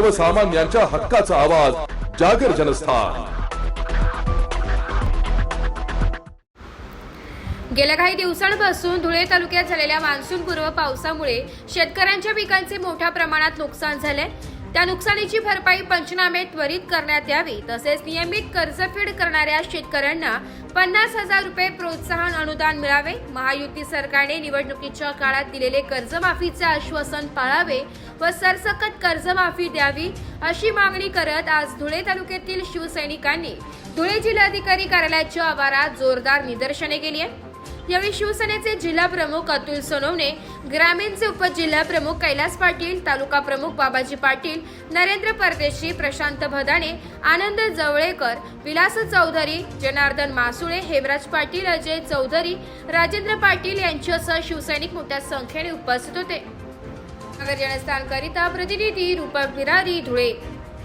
सर्वसामान्यांच्या हक्काचा आवाज जागर जनस्थान. गेल्या काही दिवसांपासून धुळे तालुक्यात झालेल्या मान्सूनपूर्व पावसामुळे शेतकऱ्यांच्या पिकांचे मोठ्या प्रमाणात नुकसान झाले. त्या नुकसानीची भरपाई पंचनामे त्वरित करण्यात यावी तसेच नियमित कर्जफेड करणाऱ्या शेतकऱ्यांना पन्नास हजार रुपये प्रोत्साहन अनुदान मिळावे. महायुती सरकारने निवडणुकीच्या काळात दिलेले कर्जमाफीचे आश्वासन पाळावे व सरसकट कर्जमाफी द्यावी अशी मागणी करत आज धुळे तालुक्यातील शिवसैनिकांनी धुळे जिल्हाधिकारी कार्यालयाच्या आवारात जोरदार निदर्शने केली आहे यावेळी शिवसेनेचे जिल्हा प्रमुख अतुल सोनवणे ग्रामीणचे उपजिल्हा प्रमुख कैलास पाटील तालुका प्रमुख बाबाजी पाटील नरेंद्र परदेशी प्रशांत भदाणे आनंद जवळेकर विलास चौधरी जनार्दन मासुळे हेमराज पाटील अजय चौधरी राजेंद्र पाटील यांच्यासह शिवसैनिक मोठ्या संख्येने उपस्थित होते. नगर जनस्थानकरिता प्रतिनिधी रूपक बिरारी धुळे.